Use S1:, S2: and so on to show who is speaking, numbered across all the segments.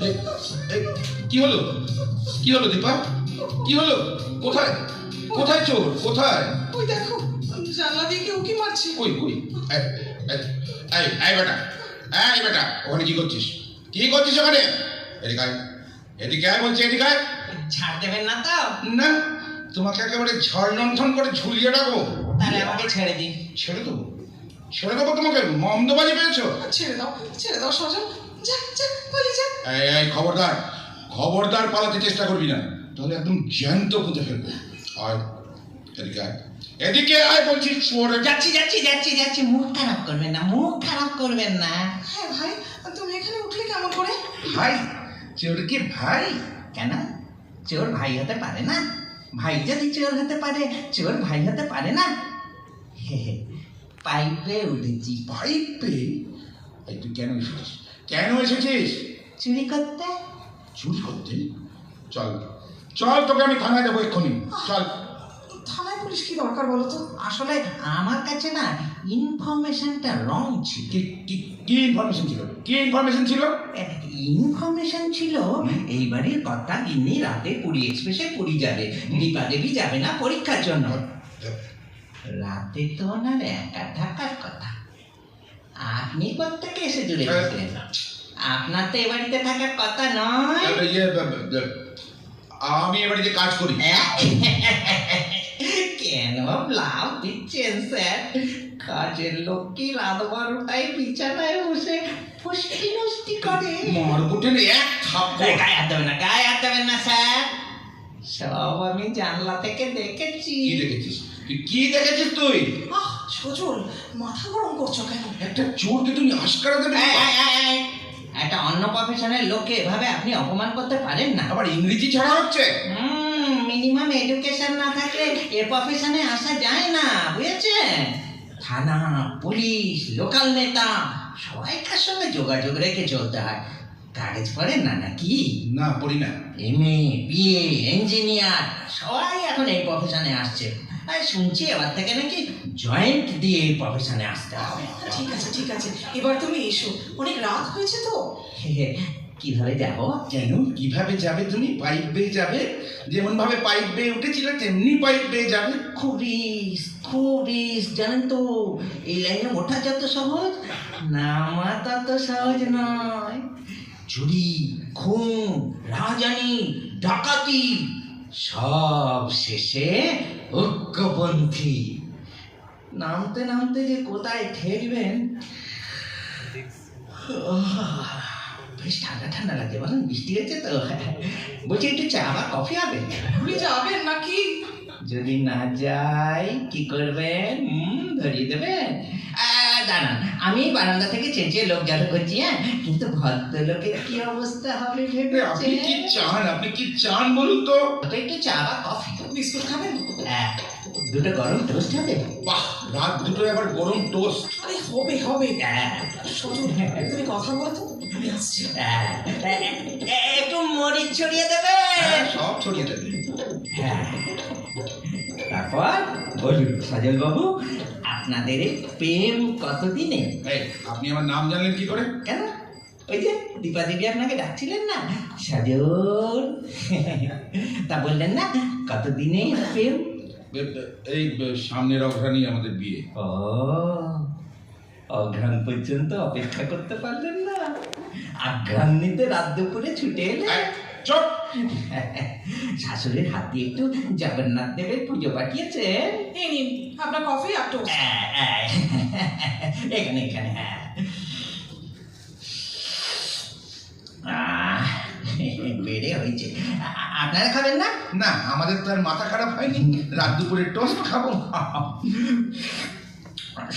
S1: এই, এই, কি হলো কি হলো দীপা কি হলো? কোথায়? কোথায় চোর? কোথায়?
S2: ওই দেখো জানলা দিয়ে কেউ কি মারছে?
S1: কই কই? এই, এই, বেটা এই বেটা ওখানে কি করছিস? কি করছিস ওখানে? এদিকে আয়। এদিকে আয় বলছি এদিকে আয়।
S3: ছাড় দেবেন না তো।
S1: না তোমাকে একেবারে ঝড় লণ্ঠন করে ঝুলিয়ে রাখব।
S3: তাহলে আমাকে ছেড়ে দিন।
S1: ছেড়ে দেবো? ছেড়ে দেবো তোমাকে? মন্দবাজি পেয়েছ?
S2: ছেড়ে দাও ছেড়ে দাও সজল। যা যা পালিয়ে যা
S1: এই এই খবরদার। খবরদার পালাতে চেষ্টা করবি না। তাহলে একদম জ্যান্ত পুঁতে ফেলব আয় এদিকে আয়। এদিকে আয় বলছি চোর।
S3: যাচ্ছি যাচ্ছি যাচ্ছি যাচ্ছি। মুখ খারাপ করবেন না মুখ খারাপ করবেন না।
S2: হ্যাঁ ভাই তুমি এখানে উঠলে কেমন করে?
S1: ভাই চোর কি ভাই?
S3: কেন? চোর ভাই হতে পারে না। ভাই যদি চোর হতে পারে চোর ভাই হতে পারে না। পাইপে উঠেছি।
S1: পাইপ? পেয়ে এই তুই কেন এসেছিস? কেন এসেছিস?
S3: চুরি করতে?
S1: চুরি করতে? চল। চল তোকে আমি থানায় যাব এক্ষুনি। চল।
S2: থানায় পুলিশ কি দরকার বলো তো?
S3: আসলে আমার কাছে না ইনফরমেশনটা রং ছিল।
S1: কি কি কি ইনফরমেশন ছিল? কি ইনফরমেশন ছিল?
S3: ইনফরমেশন ছিল এই কথা গিন্নি রাতে পুরী এক্সপ্রেসে পুরী যাবে। দীপা দেবী যাবে না পরীক্ষার জন্য। রাতে তো ওনার একা থাকার কথা। আপনি কোথেকে এসে জুড়ে গেছিলেন? আপনার তো এ বাড়িতে থাকার কথা নয়।
S1: ইয়ে, ব- ব- ব- আমি এবারে যে কাজ করি।
S3: কেন লাভ দিচ্ছেন স্যার? কাজের লোক কি রাত বারোটায় বিছানায় বসে ফুসকি নষ্টি করে।
S1: মারকুটের এক থাপ্পড়।
S3: গায়ে হাত দেবেন না গায়ে হাত দেবেন না স্যার। সব আমি জানলা থেকে দেখেছি।
S1: কি দেখেছিস? তুই কি দেখেছিস তুই?
S2: আহ সজল মাথা গরম করছ কেন?
S1: একটা চোরকে তুমি আশকারা দেবে?
S3: একটা অন্য প্রফেশনের লোককে এভাবে আপনি অপমান করতে পারেন না।
S1: আবার ইংরেজি ছাড়া হচ্ছে?
S3: মিনিমাম এডুকেশন না থাকলে এ প্রফেশনে আসা যায় না বুঝেছে থানা পুলিশ লোকাল নেতা সবাইকার সঙ্গে যোগাযোগ রেখে চলতে হয়। কাগজ পড়েন না নাকি?
S1: না পড়ি না।
S3: এম এ বিএ ইঞ্জিনিয়ার সবাই এখন এই প্রফেশনে আসছে। আর শুনছি এবার থেকে নাকি জয়েন্ট দিয়ে এই প্রফেশনে আসতে হবে।
S2: ঠিক আছে ঠিক আছে। এবার তুমি এসো। অনেক রাত হয়েছে তো।
S3: কীভাবে যাব?
S1: কেন? কীভাবে যাবে তুমি? পাইপ বেয়ে যাবে? যেমন ভাবে পাইপ বেয়ে উঠেছিল তেমনি পাইপ বেয়ে যাবে।
S3: খুব রিস্ক খুব রিস্ক জানেন তো এই লাইনে ওঠা যত সহজ নামা তত সহজ নয়। চুরি খুন রাজানি ডাকাতি সব শেষে ঐক্যপন্থী। নামতে নামতে যে কোথায় ঠেকবেন? বেশ ঠান্ডা ঠান্ডা লাগে বলেন বৃষ্টি হচ্ছে তো। বলছি একটু চা বা কফি হবে
S2: তুমি যাবেন নাকি?
S3: যদি না যাই কি করবেন? হুম ধরিয়ে দেবেন। দাঁড়ান আমি বারান্দা থেকে চেঁচিয়ে লোক গেল করছি হ্যাঁ? কিন্তু ভদ্রলোকের কি অবস্থা হবে
S1: এ, আপনি কি চান? আপনি কি চান বলুন তো?
S3: তো একটু চা বা কফি
S2: বিস্কুট খাবেন?
S3: হ্যাঁ, দুটো গরম টোস্ট হবে?
S1: বাহ রাত দুটো আবার গরম টোস্ট
S2: আরে হবে হবে।
S3: হ্যাঁ,
S2: তুমি কথা বলো তো আমি আসছি।
S3: হ্যাঁ, একটু মরিচ ছড়িয়ে দেবে।
S1: হ্যাঁ, সব ছড়িয়ে দেবে।
S3: হ্যাঁ। তারপর বলুন সজল বাবু আপনাদের প্রেম কতদিনে?
S1: আপনি আমার নাম জানলেন কি করে?
S3: কেন? ওই যে দীপা দেবী আপনাকে ডাকছিলেন না? সাজন তা বললেন না কতদিনে প্রেম
S1: এই সামনের অঘ্রাণী আমাদের বিয়ে।
S3: অঘ্রাণ পর্যন্ত অপেক্ষা করতে পারলেন না। আঘ্রাণ নিতে রাত দুপুরে ছুটে এলে? শাশুড়ির হাত দিয়ে একটু জগন্নাথ দেবের পুজো পাঠিয়েছেন
S2: এই নিন আপনার কফি আর টোস্ট।
S3: হ্যাঁ, হ্যাঁ। এখানে এখানে হ্যাঁ। আহ, বেড়ে হয়েছে। আপনারা খাবেন না?
S1: না আমাদের তো আর মাথা খারাপ হয়নি। রাত দুপুরে টোস্ট খাব।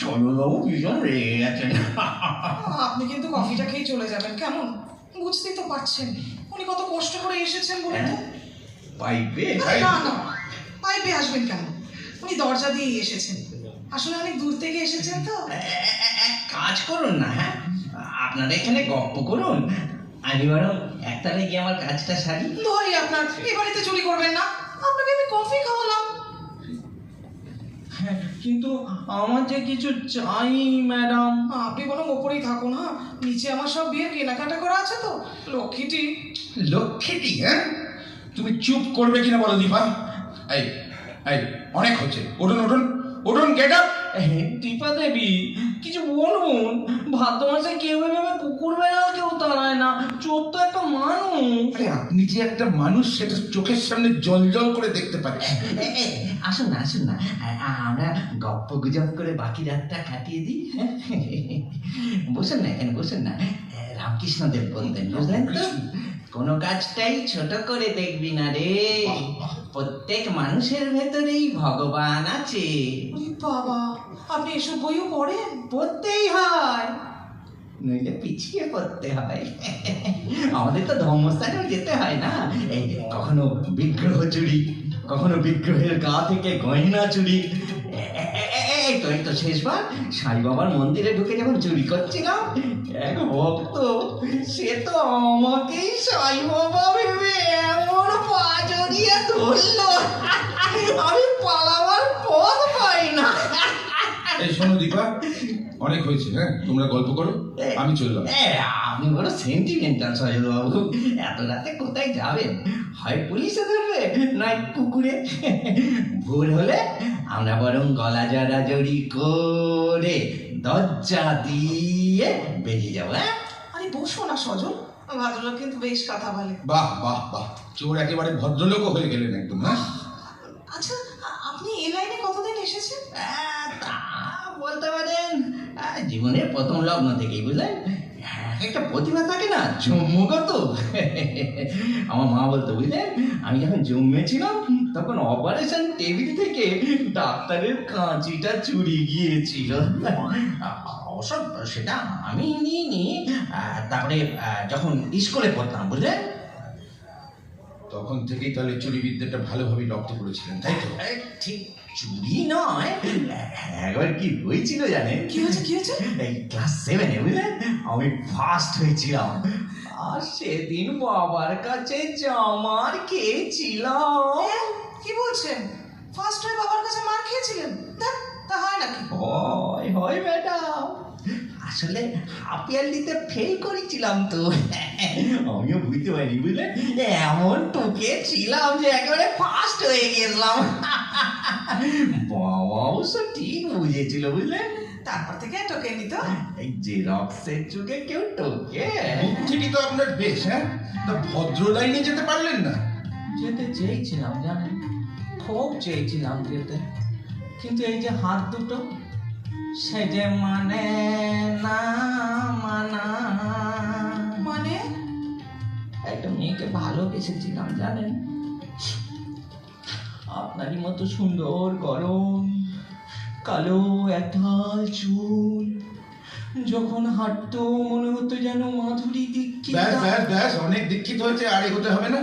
S3: সৌরবাবু ভীষণ রেগে গেছেন।
S2: আপনি কিন্তু কফিটা খেয়ে চলে যাবেন কেমন? বুঝতেই তো পারছেন। উনি কত কষ্ট করে এসেছেন বলে তো।
S3: পাইপে
S2: না না পাইপে। আসবেন কেন? উনি দরজা দিয়েই এসেছেন। আসলে অনেক দূর থেকে এসেছেন তো।
S3: এক কাজ করুন না হ্যাঁ? আপনারা এখানে গপ্প করুন। আমি বরং একতারে গিয়ে আমার কাজটা সারি।
S2: দোহাই আপনার এ বাড়িতে চুরি করবেন না। আপনাকে আমি কফি খাওয়ালাম।
S3: হ্যাঁ, কিন্তু আমার যে কিছু চাই ম্যাডাম।
S2: আপনি বরং ওপরেই থাকুন হ্যাঁ? নিচে আমার সব বিয়ের কেনাকাটা করা আছে তো। লক্ষ্মীটি।
S1: লক্ষ্মীটি হ্যাঁ? তুমি চুপ করবে কিনা বলো দীপা? এই এই অনেক হচ্ছে। উঠুন উঠুন। উঠুন গেট আপ
S4: দীপা দেবী কিছু বলুন। ভাদ্র মাসে কেউ এভাবে কুকুর বেড়াল কেউ তাড়ায় না। চোখ তো একটা মানুষ।
S1: আরে আপনি যে একটা মানুষ সেটা চোখের সামনে জল জল করে দেখতে
S3: পারে। আসুন না আসুন না। আমরা গপ্প গুজব করে বাকি রাতটা কাটিয়ে দিই। বসেন বসুন না এখানে বসুন না। রামকৃষ্ণ দেব বলতেন বুঝলেন তো? কোনো কাজটাই ছোট করে দেখবি না রে। প্রত্যেক মানুষের ভেতরেই ভগবান আছে।
S2: বাবা আপনি এসব বইও পড়েন?
S3: পড়তেই হয়। নইলে পিছিয়ে পড়তে হয়। আমাদের তো ধর্মস্থানেও যেতে হয় না। এই কখনো বিগ্রহ চুরি কখনো বিগ্রহের গা থেকে গয়না চুরি। এই তো শেষবার। সাই বাবার মন্দিরে ঢুকে যখন চুরি করছিলাম, এক ভক্ত, সে তো আমাকেই সাই বাবা ভেবে এমন পা জড়িয়ে ধরলো। আমি পালাবার পথ পাই না।
S1: শোনো দীপা অনেক হয়েছে হ্যাঁ? তোমরা গল্প করো আমি চললাম
S3: আপনি বড় সেন্টিমেন্টাল সজল বাবু। এত রাতে কোথায় যাবেন? হয় পুলিশে ধরবে নয় কুকুরে? ভুল হলে আমরা বরং গলা জড়াজড়ি করে দরজা দিয়ে বেরিয়ে যাব হ্যাঁ?
S2: আরে বসো না সজল। ভদ্রলোক কিন্তু বেশ কথা বলে।
S1: বাহ বাহ বাহ। চোর একেবারে ভদ্রলোকও হয়ে গেলেন একদম হ্যাঁ
S2: আচ্ছা আ- আপনি এই লাইনে কতদিন এসেছেন
S3: আহ, তা বলতে পারেন আহ, জীবনের প্রথম লগ্ন থেকেই বুঝলেন? এক একটা প্রতিভা থাকে না জন্মগত। আমার মা বলতো বুঝলেন? আমি যখন জন্মেছিলাম তখন অপারেশন টেবিল থেকে ডাক্তারের কাঁচিটা চুরি গিয়েছিল। অবশ্য সেটা আমি নিইনি তারপরে যখন স্কুলে পড়তাম বুঝলেন?
S1: তখন থেকেই তাহলে চুরি বিদ্যাটা ভালোভাবে রপ্ত করেছিলেন তাই তো?
S3: ঠিক। চুরি নয়। একবার কি হয়েছিল জানেন?
S2: কি হয়েছে কি হয়েছে?
S3: এই ক্লাস সেভেনে বুঝলেন? আমি ফার্স্ট হয়েছিলাম। আর সেদিন বাবার কাছে জামার খেয়েছিলাম।
S2: কি বলছেন? ফার্স্ট হয়ে বাবার কাছে মার খেয়েছিলেন? তা হয় নাকি?
S3: হয় হয় ম্যাডাম আসলে হাফ ইয়ারলিতে ফেল করেছিলাম তো। আমিও বুঝতে পারিনি বুঝলেন? এমন টুকে ছিলাম যে একেবারে ফার্স্ট হয়ে গেছিলাম। বাবা অবশ্য ঠিক বুঝেছিল বুঝলেন
S2: তারপর থেকে টোকে নিত
S3: এই জেরক্সের যুগে কেউ টোকে।
S1: বুদ্ধিটি তো আপনার বেশ হ্যাঁ? তা ভদ্র লাইনে যেতে পারলেন না।
S4: যেতে চেয়েছিলাম জানেন? খুব চেয়েছিলাম যেতে। কিন্তু এই যে হাত দুটো সে যে মানে না মানা।
S2: মানে?
S4: একটা মেয়েকে ভালোবেসেছিলাম জানেন? আপনারই মতো সুন্দর গরম কালো একঢাল চুল। যখন হাঁটতো মনে হতো যেন মাধুরী দীক্ষিত।
S1: ব্যাস ব্যাস ব্যাস অনেক দীক্ষিত হয়েছে আরে হতে হবে না।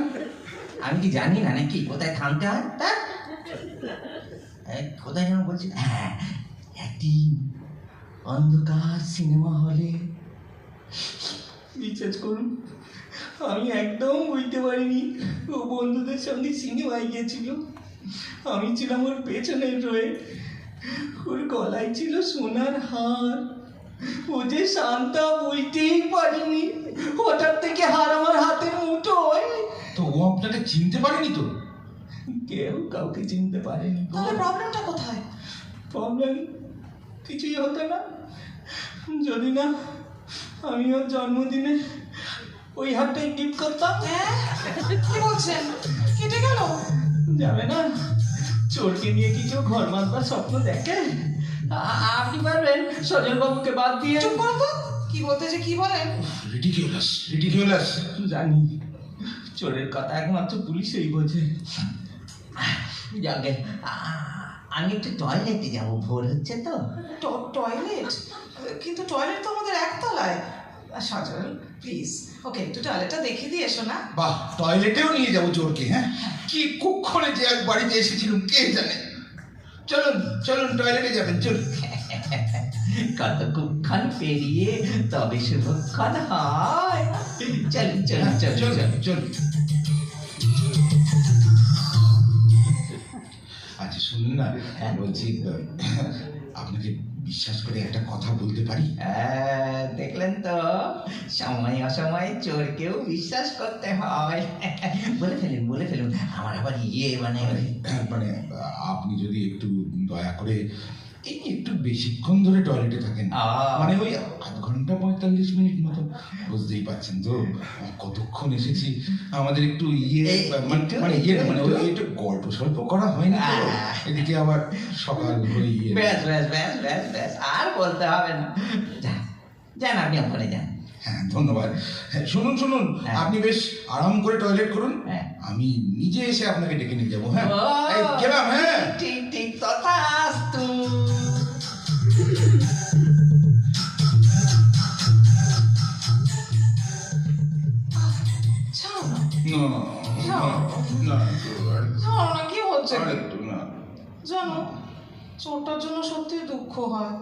S3: আমি কি জানি না নাকি কোথায় থামতে হয়? তা কোথায় যেন বলছি? হ্যাঁ একদিন অন্ধকার সিনেমা হলে।
S4: রিচার্জ করুন। আমি একদম বুঝতে পারিনি ও বন্ধুদের সঙ্গে সিনেমায় গিয়েছিল। আমি ছিলাম ওর পেছনে রয়ে। ওর গলায় ছিল সোনার হার। ও যে শান্তা বুঝতেই পারিনি হঠাৎ থেকে হার আমার হাতের মুঠোয়
S1: তো ও আপনাকে চিনতে পারেনি তো?
S4: কেউ কাউকে চিনতে পারেনি
S2: তাহলে প্রবলেমটা কোথায়?
S4: প্রবলেম কিছুই হতো না। যদি না আমি ওর জন্মদিনে ওই হারটাই গিফট করতাম।
S2: হ্যাঁ? কি বলছেন? কেটে গেল?
S4: যাবে না। চোরকে নিয়ে কি কেউ ঘর বাঁধবার স্বপ্ন দেখে? আপনি পারবেন। সজল বাবুকে বাদ দিয়ে
S2: চুপ করো তো। কি বলতে যে কি বলেন
S1: রিডিকিউলাস রিডিকিউলাস
S4: জানি। চোরের কথা একমাত্র পুলিশই বোঝে।
S3: যাকে আমি একটু টয়লেটে যাব। ভোর হচ্ছে তো।
S2: টয়লেট কিন্তু টয়লেট তো আমাদের একতলায়। সজল প্লিজ ওকে একটু টয়লেটটা দেখিয়ে দিয়ে এসো না।
S1: বাহ টয়লেটেও নিয়ে যাব চোরকে হ্যাঁ? কি কুক্ষণে যে এক বাড়িতে এসেছিলাম কে জানে? চলুন চলুন টয়লেটে যাবেন চলুন।
S3: কতক্ষণ পেরিয়ে তবে শুভক্ষণ হয়। চলুন চলুন চলুন
S1: চলুন
S3: চলুন।
S1: চলুন। আচ্ছা শুনুন না বলছি আপনাকে বিশ্বাস করে একটা কথা বলতে পারি?
S3: আহ, দেখলেন তো? সময় অসময়ে চোরকেও বিশ্বাস করতে হয়। বলে ফেলুন বলে ফেলুন। আমার আবার ইয়ে মানে
S1: মানে আপনি যদি একটু দয়া করে এই একটু বেশিক্ষণ ধরে টয়লেটে থাকেন। মানে ওই আধ ঘণ্টা পঁয়তাল্লিশ মিনিট মতো বুঝতেই পারছেন তো কতক্ষণ এসেছি? আমাদের একটু ইয়ে মানে মানে ইয়ে মানে ওই
S3: একটু।
S1: গল্প সল্প করা হয় না এদিকে আবার সকাল হয়ে ইয়ে
S3: ব্যাস ব্যাস ব্যাস ব্যাস ব্যাস আর বলতে হবে না। যান আপনি ওখানে যান।
S1: হ্যাঁ ধন্যবাদ। হ্যাঁ, শুনুন শুনুন
S3: হ্যাঁ।
S1: আপনি বেশ আরাম করে টয়লেট করুন।
S3: হ্যাঁ।
S1: আমি নিজে এসে আপনাকে ডেকে নিয়ে যাব হ্যাঁ? গেলাম হ্যাঁ?
S3: ঠিক ঠিক তথাস্তু
S2: না
S1: না না না।
S2: কি হচ্ছে?
S1: একটু না।
S2: জানো চোরটার জন্য সত্যি দুঃখ হয়।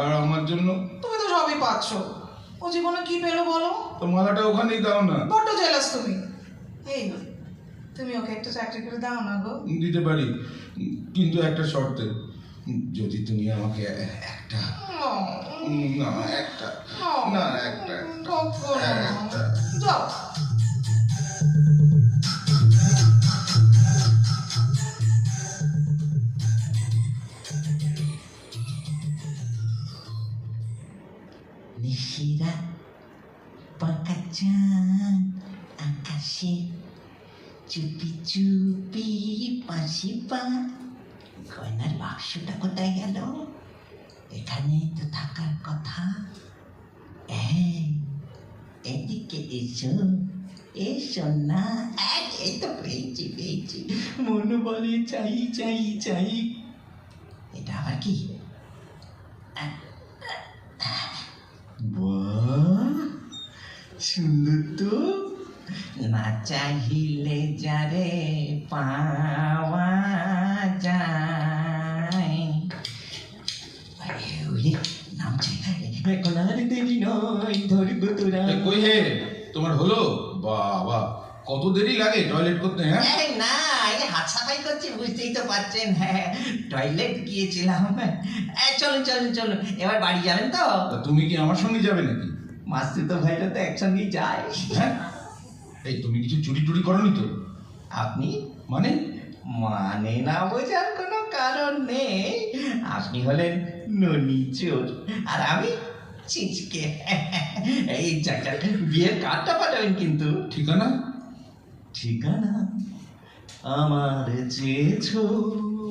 S1: আর আমার জন্য?
S2: তুমি তো সবই পাচ্ছ। ও জীবনে কি পেল বলো?
S1: তো মালাটা ওখানেই দাও না।
S2: বড্ড জেলাস তুমি। এই তুমি ওকে একটা চাকরি করে দাও না গো।
S1: দিতে পারি কিন্তু একটা শর্তে যদি তুমি আমাকে একটা না একটা না। একটা।
S2: যাও।
S3: পাকা চাঁদ আকাশে চুপি চুপি পাশি পা গয়নার বাক্সটা কোথায় গেল এখানে তো থাকার কথা এই এদিকে এসো এসো না এই তো পেয়েছি পেয়েছি
S4: মন বলে চাই চাই চাই
S3: এটা আবার কি বাহ
S4: সুন্দর তো
S3: না চাহিলে যারে পাওয়া যায়। আরে ওরে নামছে
S4: এখন আর দেরি নয় ধরবো তোরা।
S1: কই হে? তোমার হলো? বাবা কত দেরি লাগে টয়লেট করতে হ্যাঁ?
S3: না এই হাত সাফাই করছি বুঝতেই তো পারছেন হ্যাঁ। টয়লেট গিয়েছিলাম। এই, চলুন চলুন চলুন এবার বাড়ি যাবেন
S1: তো তুমি কি আমার সঙ্গে যাবে নাকি?
S3: মাস্তুতো তো ভাইরা তো একসঙ্গেই যায়।
S1: হ্যাঁ? এই তুমি কিছু চুরি টুরি করনি তো?
S3: আপনি?
S1: মানে?
S3: মানে না বোঝার কোনো কারণ নেই। আপনি হলেন ননি চোর। আর আমি? চিচকে। এই চাকা বিয়ের কার্ডটা পাঠাবেন কিন্তু।
S1: ঠিকানা?
S4: ঠিকানা? আমার চেয়েছো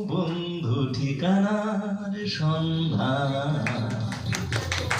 S4: বন্ধু ঠিকানার সন্ধান।